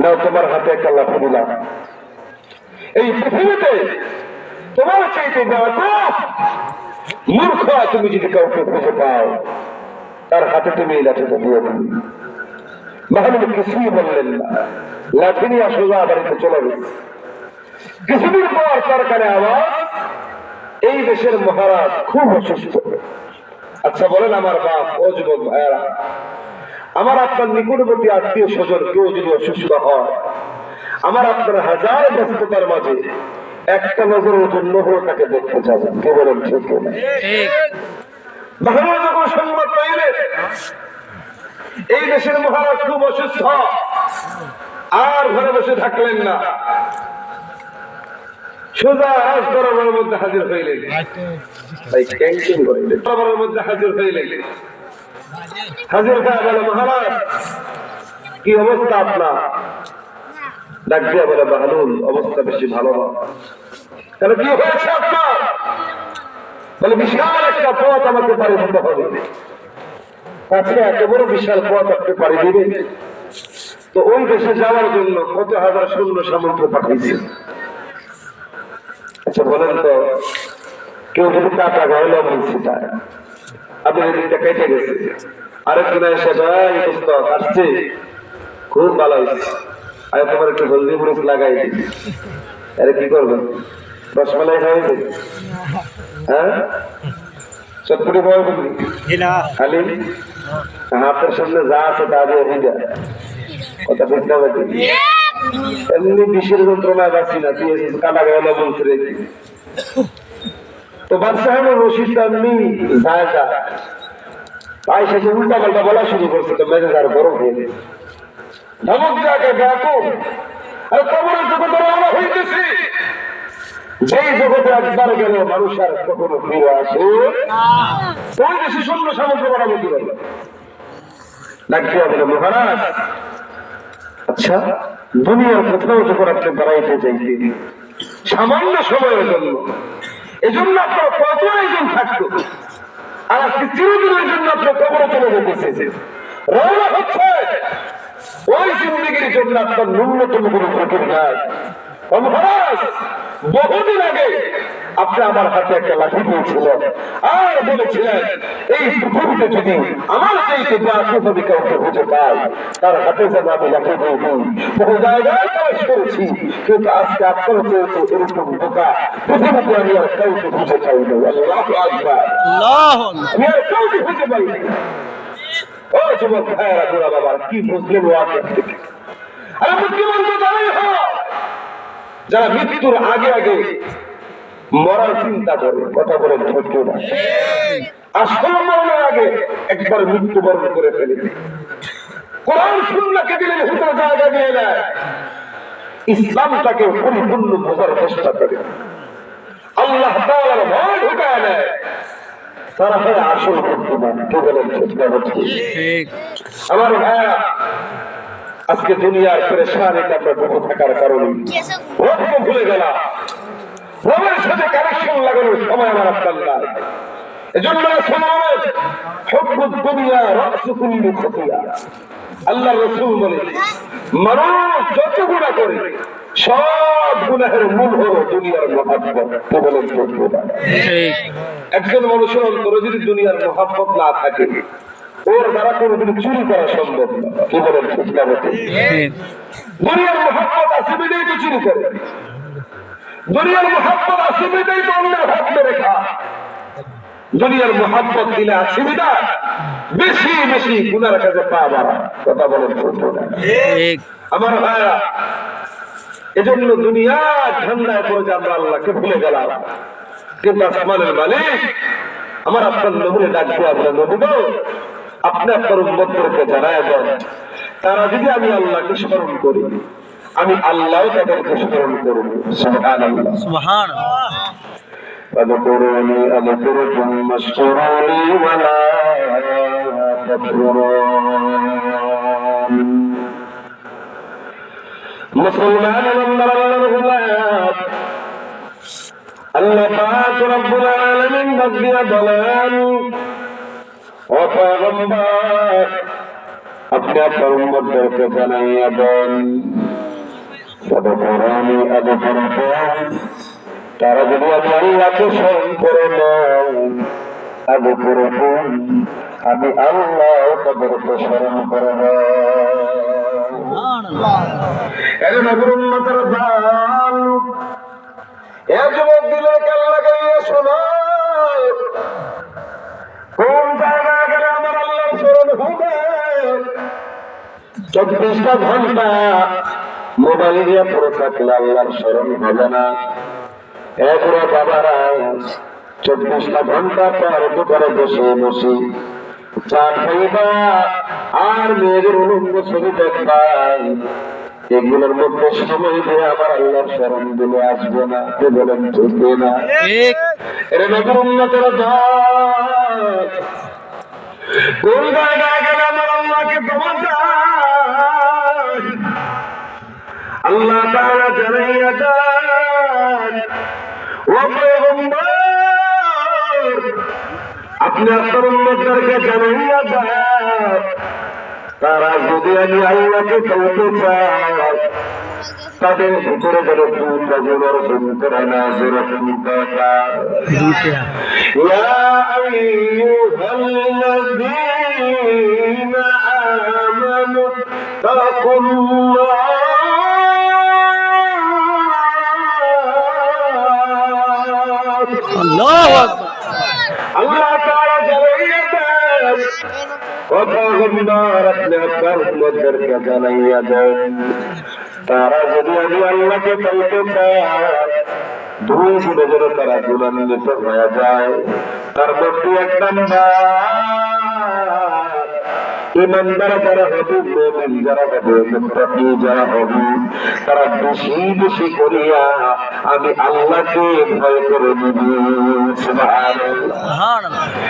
নাও তোমার হাতে একটা লাঠি দিলাম। এই পৃথিবীতে তোমার চাইতে বেয়াকুব, মূর্খ তুমি যদি কাউকে খুঁজে পাও তার হাতে তুমি এই লাঠিটা দিয়ে দিন মাহমুদ কিছুই বললেন না। লাঠি নিয়ে সোজা বাড়িতে চলে গেছে। কিছুদিন পর কানে আওয়াজ এই দেশের মহারাজ খুব অসুস্থ। আচ্ছা বলেন আমার বাপ ও যুবক ভাইয়ারা আমার আপনার নিকটবর্তী আত্মীয় স্বজন কেউ যদি অসুস্থ হয় আমার আপনার হাজার ব্যস্ততার মাঝে একটা নজরের জন্য হয়ে তাকে দেখতে যাবেন। কে বলেন ঠিক না? যখন সংবাদ পাইলেন এই দেশের মহারাজ খুব অসুস্থ আর ঘরে বসে থাকলেন না। সোজা রাজ দরবারের মধ্যে হাজির হইলেন। ভাই ক্যান্টিন করিলেন দরবারের মধ্যে হাজির হইলেন। হাজির বলে মহারাজ। কি অবস্থা আপনার? ডাক বলে বাহালুল অবস্থা বেশি ভালো না। তাহলে কি হয়েছে আপনার? বলে, বিশাল একটা পথ আমাকে পাড়ি দিতে হবে। কাছে এত বড় বিশাল পথ আপনি পাড়ি দিবেন তো ওই দেশে যাওয়ার জন্য কত হাজার সৈন্য সামন্ত পাঠিয়েছে। আচ্ছা বলেন তো, কেউ যদি টাকা গাইল বলছি তাই আপনি এদিকটা কেটে গেছে আরেকজন এসে ভাই দোস্ত আসছে খুব ভালো হয়েছে। আর তোমার একটু হলদি মরিচ লাগাই দিই। আরে কি করবেন রসমালাই খাওয়াই দিই। হ্যাঁ? চটপটি খাওয়াই দিই খালি? হাতের সামনে যা আছে তা দিয়ে হয়ে কথা না বাকি এমনি বিষের যন্ত্রণায় বাঁচি না। তুই কাটা গেল বলছে তো বাদশাহ রশিদটা এমনি যায় যা। তাই শেষে উল্টা পাল্টা বলা শুরু করছে, তো মেজে তার গরম হয়ে গেছে। ধমক আর কবরের জগতে রওনা হইতেছি। যেই জগতে একবার গেলে, মানুষ আর কখনো ফিরে আসে ওই দেশে শূন্য সামগ্র বানাবো কি বলে ডাকতে হবে মহারাজ? আচ্ছা দুনিয়ার কোথাও যখন আপনি বেড়াইতে চাইতে সামান্য সময়ের জন্য এজন্য আপনার কত একজন থাকতো আর আজকে চিরদিনের জন্য আপনার কবরে চলে যেতেছে রওনা হচ্ছে। ওই জিন্দিগির জন্য আপনার ন্যূনতম কোনো ফকির নাই। বহুদিন আগে আপনি আমার হাতে একটা লাঠি দিয়েছিলেন। আর বলেছিলেন এই পৃথিবীতে যদি আমার চাইতে ব্যাকুল আমি কাউকে খুঁজে পাই তার হাতে যেন আমি লাঠি দিয়ে দিই। বহু জায়গায় কাজ করেছি কিন্তু আজকে আপনার চেয়েছে এরকম বোকা পৃথিবীতে আমি আর কাউকে খুঁজে পাই না আমি আর কাউকে খুঁজে পাই না ও যুবক ভাইয়েরা গোড়া বাবার কি বুঝলেন ও আগে থেকে? আরে বুদ্ধিমান তো তারাই হয়। যারা মৃত্যুর আগে আগে মরার চিন্তা করে কথা বলে ধৈর্য না আসল মরণের আগে একবার মৃত্যুবরণ করে ফেলে কোরআন সুন্নাকে দিলেন জায়গা দিয়ে ইসলামটাকে পরিপূর্ণ বোঝার চেষ্টা করে। আল্লাহ তাআলার ভয় ঢুকায় নেয়। তারা হয় আসল বুদ্ধিমান কে বলেন ঠিক। আমার ভাইয়া আজকে দুনিয়ার পরেশানিতে আমরা ডুবে থাকার কারণে। রক্ত ভুলে গেলাম। রবের সাথে কানেকশন লাগানোর সময় আমার আপনার নাই। এজন্য রাসূল হুব্বুদ দুনিয়া রাসু কুল্লি আল্লাহ রাসূল বলে মানুষ যত গুনাহ করে সব গুনাহের মূল হলো দুনিয়ার মহাব্বত। বলেন একজন মানুষের অন্তরে যদি দুনিয়ার মহাব্বত না থাকে ওর দ্বারা কোনোদিন চুরি করা সম্ভব না। কি বলেন বটে? দুনিয়ার মহাব্বত আছে তো চুরি করে। দুনিয়ার মহাব্বত আছে তো অন্যের হাত মেরে খা দুনিয়ার মহাব্বত দিলে বিদা বেশি বেশি গুনার কাছে পা বাড়া। কথা বলেন আমার ভাইরা এজন্য দুনিয়া ঠান্ডায় পড়ে যে আমরা আল্লাহকে ভুলে গেলাম। কিন্তু আসমানের মালিক আমার আপনার নবুলে ডাকবো আপনার নবুল আপনি আপনার উন্মতদেরকে জানায় দেন তারা যদি আমি আল্লাহকে স্মরণ করি আমি আল্লাহ তাদেরকে স্মরণ করব সুবহানাল্লাহ فاذكروني أذكركم واشكروني ولا تكفرون মুসলমান আল্লাহর আল্লাহর গোলাম আল্লাহ পাক রব্বুল আলামিন ডাক দিয়া বলেন ও পয়গম্বর আপনি আপনার উম্মতদেরকে জানাইয়া দেন। তারা যদি আল্লাহকে স্মরণ করে পুরোপুন আমি আল্লাহ তাদেরকে স্মরণ করে এ যুবক দিলে কাল লাগাইয়া শোনায় কোন জায়গায় গেলে আমার আল্লাহ স্মরণ হবে চব্বিশটা ঘণ্টা। মোবাইল দিয়ে পড়ে থাকলে আল্লাহর স্মরণ হবে না। এগুলো বাবারা চব্বিশটা ঘণ্টা পর দোকানে বসে বসে চার খাইবা আর মেয়েদের উলঙ্গ ছবি দেখবা এগুলোর মধ্যে সময় দিয়ে আমার আল্লাহর স্মরণ দিলে আসবে না কে বলেন ঢুকবে না। এর নবীর উন্নতের দল কোন জায়গায় গেলে আমার আল্লাহকে তোমার আল্লাহ তারা জানাইয়া দেন, ও পয়গম্বর, আপনি আপনার উম্মতদেরকে জানাইয়া দেন, তারা যদি আমি আল্লাহকে চলতে চাই তাদের ভিতরে যেন দুটা জোরের যন্ত্রণা না জোরে শুনতে তারা যদি আমি আল্লাহকে চলতে চায়, দুই গুণে যেন তারা গুণান্বিত হয়ে যায়। তার মধ্যে এক ইমানদার যারা হবে মোমেন যারা হবে, মুত্তাকি যারা হবে, তারা বেশি বেশি করিয়া আমি আল্লাহকে ভয় করে নিবি। সুবহানাল্লাহ।